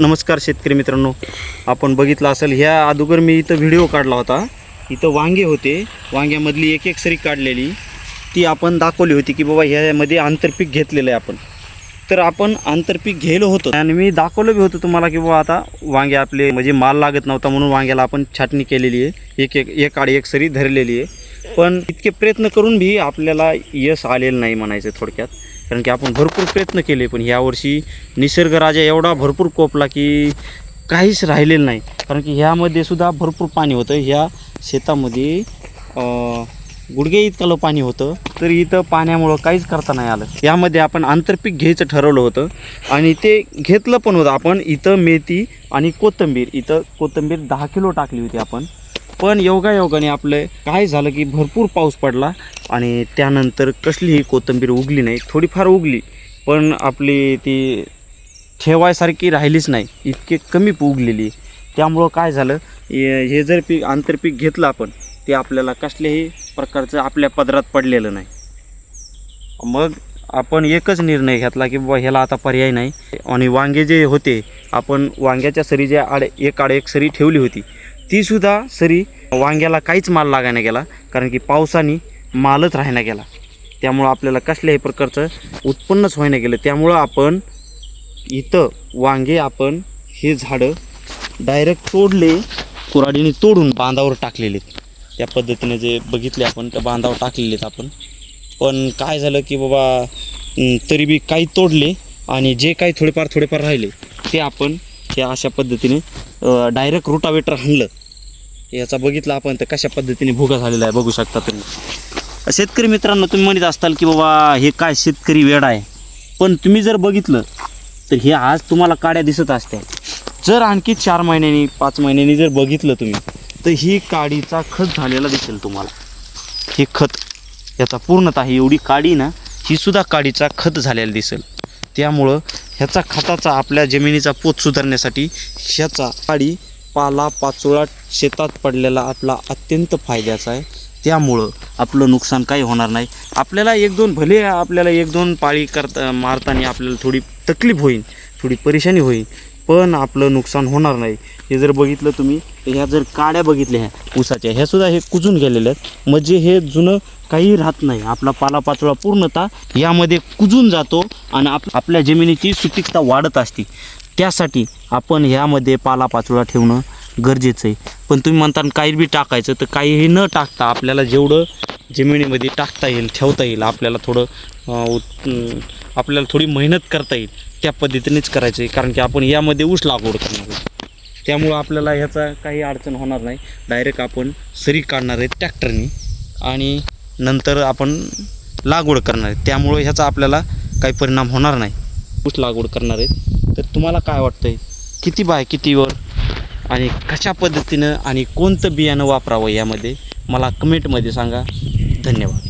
नमस्कार शेतकरी मित्रांनो. आपण बघितलं असेल ह्या अगोदर मी इथं व्हिडिओ काढला होता. इथं वांगे होते. वांग्यामधली एक एक सरी काढलेली. ती आपण दाखवली होती की बाबा ह्यामध्ये आंतरपीक घेतलेलं आहे आपण. तर आपण आंतरपीक घ्यायला होतं. आणि मी दाखवलं बी होतं तुम्हाला की बाबा आता वांगे आपले म्हणजे माल लागत नव्हता म्हणून वांग्याला आपण छाटणी केलेली आहे. एक एक एक आड एक सरी धरलेली आहे. पण इतके प्रयत्न करून बी आपल्याला यश आलेलं नाही म्हणायचं थोडक्यात. कारण की आपण भरपूर प्रयत्न केले पण यावर्षी निसर्गराजा एवढा भरपूर कोपला की काहीच राहिलेलं नाही. कारण की ह्यामध्ये सुद्धा भरपूर पाणी होतं. ह्या शेतामध्ये अं, गुडघे इतकं पाणी होतं तर इथं पाण्यामुळं काहीच करता नाही आलं. यामध्ये आपण आंतरपीक घ्यायचं ठरवलं होतं आणि ते घेतलं पण होतं. आपण इथं मेथी आणि कोथिंबीर इथं कोथिंबीर दहा किलो टाकली होती आपण. पण योगायोगाने आपलं काय झालं की भरपूर पाऊस पडला आणि त्यानंतर कसलीही कोथिंबीर उगली नाही थोडीफार उगली पण आपली ती ठेवायसारखी राहिलीच नाही इतके कमी उगलेली. त्यामुळं काय झालं हे हे जर पीक आंतरपीक घेतलं आपण ते आपल्याला कसल्याही प्रकारचं आपल्या पदरात पडलेलं नाही. मग आपण एकच निर्णय घेतला की बाबा ह्याला आता पर्याय नाही. आणि वांगे जे होते आपण वांग्याच्या सरी जे आड एक आड एक सरी ठेवली होती तीसुद्धा सरी वांग्याला काहीच माल लागायला गेला कारण की पावसाने मालच राहायला गेला. त्यामुळं आपल्याला कसल्याही प्रकारचं उत्पन्नच व्हायला गेलं. त्यामुळं आपण इथं वांगे आपण हे झाडं डायरेक्ट तोडले कुराडीने तोडून बांधावर टाकलेले त्या पद्धतीने जे बघितले आपण त्या बांधावर टाकलेले आपण. पण काय झालं की बाबा तरी बी काही तोडले आणि जे काही थोडेफार थोडेफार राहिले ते आपण हे अशा पद्धतीने डायरेक्ट रुटावेटर हाणलं. याचा बघितलं आपण तर कशा पद्धतीने भुगा झालेला आहे बघू शकता तुम्ही. शेतकरी मित्रांनो तुम्ही म्हणत असताल की बाबा हे काय शेतकरी वेड आहे. पण तुम्ही जर बघितलं तर हे आज तुम्हाला काड्या दिसत असत्या. जर आणखी चार महिन्यांनी पाच महिन्यांनी जर बघितलं तुम्ही तर ही काडीचा खत झालेला दिसेल तुम्हाला. हे खत याचा पूर्णतः एवढी काडी ना ही सुद्धा काडीचा खत झालेला दिसेल. त्यामुळं ह्याचा खताचा आपल्या जमिनीचा पोत सुधारण्यासाठी ह्याचा काळी पाला पाचोळा शेतात पडलेला आपला अत्यंत फायद्याचा आहे. त्यामुळं आपलं नुकसान काही होणार नाही. आपल्याला एक दोन भले आपल्याला एक दोन पाळी करता मारताना आपल्याला थोडी तकलीफ होईल थोडी परेशानी होईल. पण आपलं नुकसान होणार नाही. हे जर बघितलं तुम्ही तर ह्या जर काड्या बघितल्या ह्या ऊसाच्या ह्यासुद्धा हे कुजून गेलेल्या आहेत. म्हणजे हे जुनं काही राहत नाही. आपला पालापाचोळा पूर्णतः यामध्ये कुजून जातो आणि आप आपल्या जमिनीची सुपीकता वाढत असते. त्यासाठी आपण ह्यामध्ये पालापाचोळा ठेवणं गरजेचं आहे. पण तुम्ही म्हणता काही बी टाकायचं तर काहीही न टाकता आपल्याला जेवढं जमिनीमध्ये टाकता येईल ठेवता येईल आपल्याला थोडं उत- आपल्याला थोडी मेहनत करता येईल त्या पद्धतीनेच करायचं आहे. कारण की आपण यामध्ये ऊस लागवड करणार आहोत. त्यामुळं आपल्याला ह्याचा काही अडचण होणार नाही. डायरेक्ट आपण सरी काढणार आहे ट्रॅक्टरने आणि नंतर आपण लागवड करणार आहे. त्यामुळं ह्याचा आपल्याला काही परिणाम होणार नाही. ऊस लागवड करणार आहेत. तर तुम्हाला काय वाटतं आहे किती बाय कितीवर आणि कशा पद्धतीनं आणि कोणतं बियाणं वापरावं यामध्ये? मला कमेंटमध्ये सांगा. धन्यवाद.